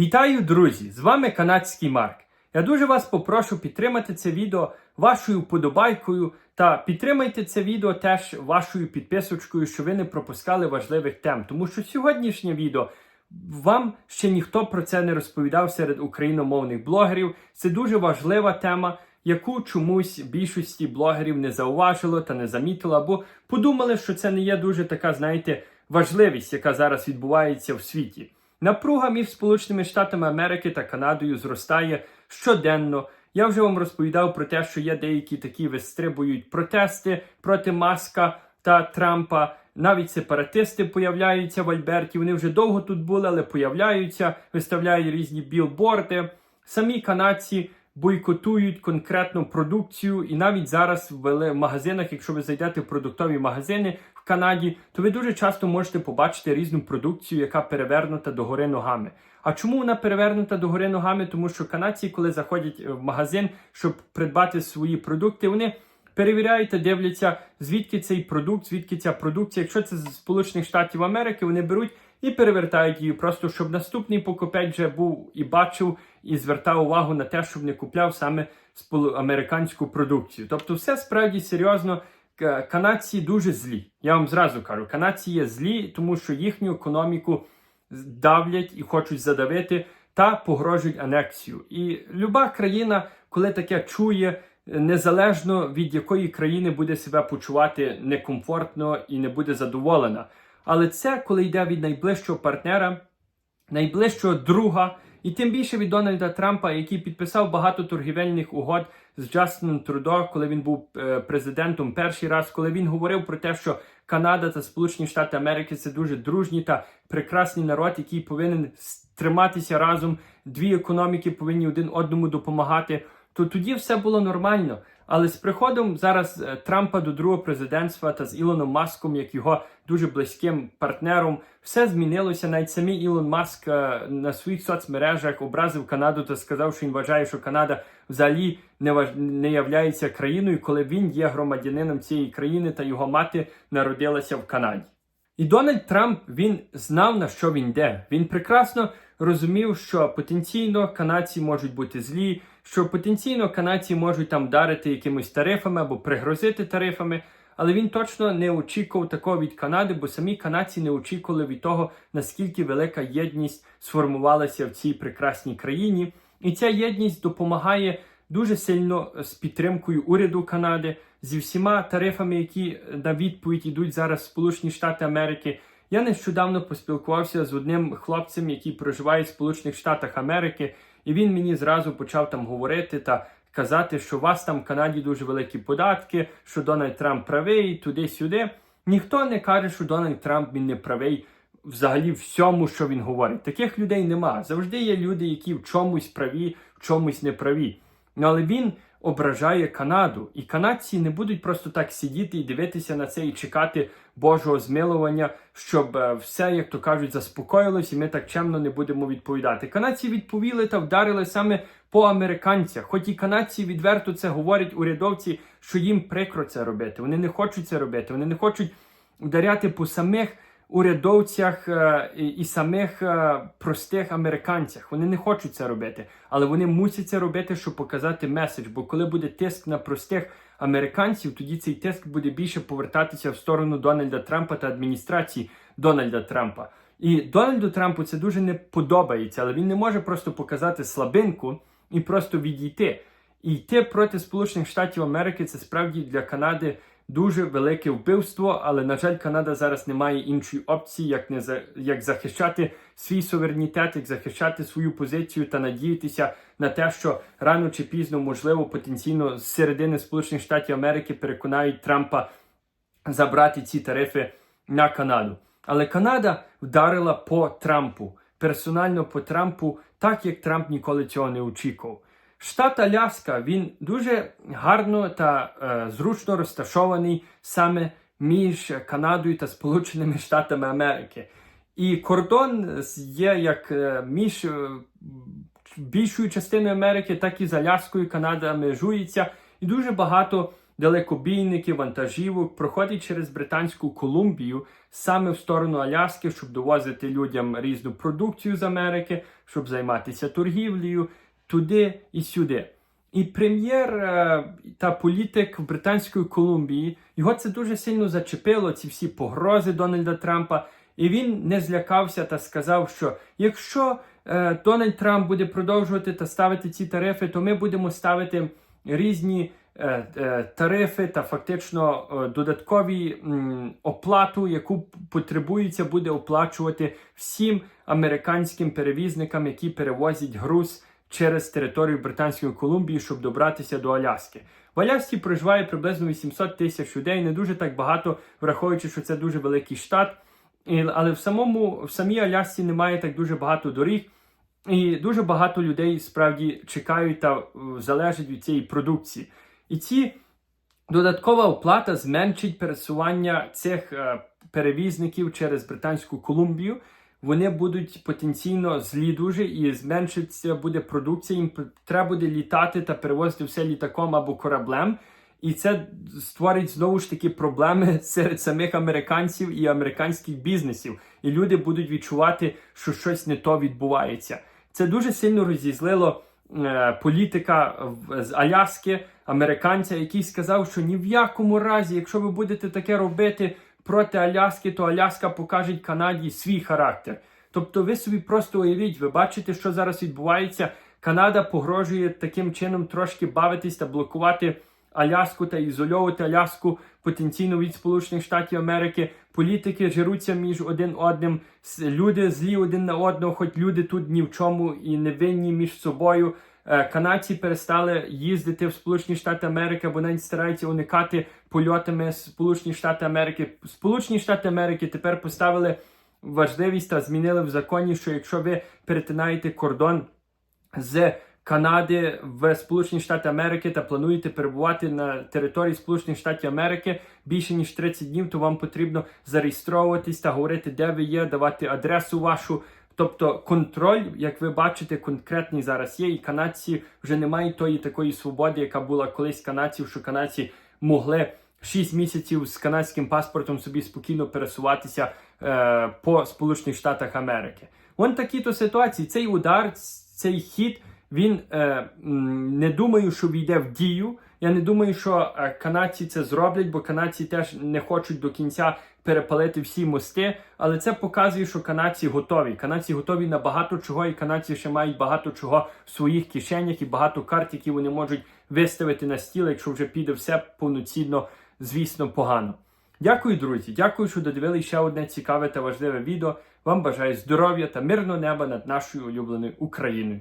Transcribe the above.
Вітаю, друзі! З вами канадський Марк. Я дуже вас попрошу підтримати це відео вашою вподобайкою та підтримайте це відео теж вашою підписочкою, щоб ви не пропускали важливих тем. Тому що сьогоднішнє відео вам ще ніхто про це не розповідав серед україномовних блогерів. Це дуже важлива тема, яку чомусь більшості блогерів не зауважило та не замітило, або подумали, що це не є дуже така, знаєте, важливість, яка зараз відбувається в світі. Напруга між Сполученими Штатами Америки та Канадою зростає щоденно. Я вже вам розповідав про те, що є деякі такі вистрибують протести проти Маска та Трампа. Навіть сепаратисти появляються в Альберті. Вони вже довго тут були, але появляються, виставляють різні білборди. Самі канадці бойкотують конкретну продукцію, і навіть зараз в магазинах, якщо ви зайдете в продуктові магазини в Канаді, то ви дуже часто можете побачити різну продукцію, яка перевернута догори ногами. А чому вона перевернута догори ногами? Тому що канадці, коли заходять в магазин, щоб придбати свої продукти, вони перевіряють та дивляться, звідки цей продукт, звідки ця продукція. Якщо це з Сполучених Штатів Америки, вони беруть і перевертають її, просто щоб наступний покупець вже був і бачив, і звертав увагу на те, щоб не купляв саме американську продукцію. Тобто, все справді серйозно. Канадці дуже злі. Я вам зразу кажу, канадці є злі, тому що їхню економіку давлять і хочуть задавити та погрожують анексію. І люба країна, коли таке чує, незалежно від якої країни буде себе почувати некомфортно і не буде задоволена. Але це коли йде від найближчого партнера, найближчого друга, і тим більше від Дональда Трампа, який підписав багато торгівельних угод з Джастином Трудо, коли він був е, президентом перший раз, коли він говорив про те, що Канада та Сполучені Штати Америки це дуже дружній та прекрасний народ, який повинен триматися разом. Дві економіки повинні один одному допомагати. То тоді все було нормально. Але з приходом зараз е, Трампа до другого президентства та з Ілоном Маском, як його дуже близьким партнером, все змінилося. Навіть самий Ілон Маск е, на своїх соцмережах образив Канаду та сказав, що він вважає, що Канада взагалі не важ... не являється країною, коли він є громадянином цієї країни та його мати народилася в Канаді. І Дональд Трамп він знав на що він йде. Він прекрасно розумів, що потенційно канадці можуть бути злі, що потенційно канадці можуть там вдарити якимись тарифами або пригрозити тарифами. Але він точно не очікував такого від Канади, бо самі канадці не очікували від того, наскільки велика єдність сформувалася в цій прекрасній країні. І ця єдність допомагає дуже сильно з підтримкою уряду Канади, зі всіма тарифами, які на відповідь ідуть зараз Сполучені Штати Америки. Я нещодавно поспілкувався з одним хлопцем, який проживає в Сполучених Штатах Америки, і він мені зразу почав там говорити та казати, що у вас там в Канаді дуже великі податки, що Дональд Трамп правий, туди-сюди. Ніхто не каже, що Дональд Трамп він не правий взагалі всьому, що він говорить. Таких людей нема. Завжди є люди, які в чомусь праві, в чомусь не праві. Ну, але він ображає Канаду, і канадці не будуть просто так сидіти і дивитися на це і чекати Божого змилування, щоб е, все, як то кажуть, заспокоїлось, і ми так чемно не будемо відповідати. Канадці відповіли та вдарили саме по американцях. Хоч і канадці відверто це говорять урядовці, що їм прикро це робити. Вони не хочуть це робити, вони не хочуть ударяти по самих урядовцях е, і, самих е, простих американцях. Вони не хочуть це робити, але вони мусять це робити, щоб показати меседж. Бо коли буде тиск на простих американців, тоді цей тиск буде більше повертатися в сторону Дональда Трампа та адміністрації Дональда Трампа. І Дональду Трампу це дуже не подобається, але він не може просто показати слабинку і просто відійти. І йти проти Сполучених Штатів Америки це справді для Канади дуже велике вбивство. Але на жаль, Канада зараз не має іншої опції, як не за як захищати свій суверенітет, як захищати свою позицію та надіятися на те, що рано чи пізно, можливо, потенційно з середини Сполучених Штатів Америки переконають Трампа забрати ці тарифи на Канаду. Але Канада вдарила по Трампу, персонально по Трампу, так як Трамп ніколи цього не очікував. Штат Аляска він дуже гарно та е, зручно розташований саме між Канадою та Сполученими Штатами Америки. І кордон є як е, між е, більшою частиною Америки, так і з Аляскою Канада межується. І дуже багато далекобійників, вантажівок проходить через Британську Колумбію саме в сторону Аляски, щоб довозити людям різну продукцію з Америки, щоб займатися торгівлею туди і сюди. І прем'єр е, та політик Британської Колумбії його це дуже сильно зачепило, ці всі погрози Дональда Трампа. І він не злякався та сказав, що якщо е, Дональд Трамп буде продовжувати та ставити ці тарифи, то ми будемо ставити різні е, е, тарифи та фактично е, додаткові м, оплату, яку потребується буде оплачувати всім американським перевізникам, які перевозять груз через територію Британської Колумбії, щоб добратися до Аляски. В Алясці проживає приблизно 800 тисяч людей, не дуже так багато, враховуючи, що це дуже великий штат. Але в самому в самій Алясці немає так дуже багато доріг, і дуже багато людей справді чекають та е, залежать від цієї продукції. І ці додаткова оплата зменшить пересування цих е, перевізників через Британську Колумбію. Вони будуть потенційно злі дуже і зменшиться буде продукція. Їм треба буде літати та перевозити все літаком або кораблем. І це створить знову ж таки проблеми серед самих американців і американських бізнесів. І люди будуть відчувати, що щось не то відбувається. Це дуже сильно розізлило е, політика з Аляски, американця, який сказав, що ні в якому разі, якщо ви будете таке робити проти Аляски, то Аляска покаже Канаді свій характер. Тобто, ви собі просто уявіть, ви бачите, що зараз відбувається. Канада погрожує таким чином трошки бавитись та блокувати Аляску та ізольовувати Аляску потенційно від Сполучених Штатів Америки. Політики жируться між один одним, люди злі один на одного, хоч люди тут ні в чому і не винні між собою. Е, Канадці перестали їздити в Сполучені Штати Америки, або навіть стараються уникати польотами Сполучені Штати Америки. Сполучені Штати Америки тепер поставили важливість та змінили в законі, що якщо ви перетинаєте кордон з Канади в Сполучені Штати Америки та плануєте перебувати на території Сполучених Штатів Америки більше ніж 30 днів, то вам потрібно зареєстровуватись та говорити, де ви є, давати адресу вашу. Тобто контроль, як ви бачите, конкретний зараз є, і канадці вже не мають тої такої свободи, яка була колись канадців, що канадці могли 6 місяців з канадським паспортом собі спокійно пересуватися е, по Сполучених Штатах Америки. Вон такі то ситуації. Цей удар, цей хід, він е, не думаю, що війде в дію. Я не думаю, що е, канадці це зроблять, бо канадці теж не хочуть до кінця перепалити всі мости. Але це показує, що канадці готові. Канадці готові на багато чого, і канадці ще мають багато чого в своїх кишенях і багато карт, які вони можуть виставити на стіл, якщо вже піде все повноцінно, звісно, погано. Дякую, друзі. Дякую, що додивилися ще одне цікаве та важливе відео. Вам бажаю здоров'я та мирного неба над нашою улюбленою Україною.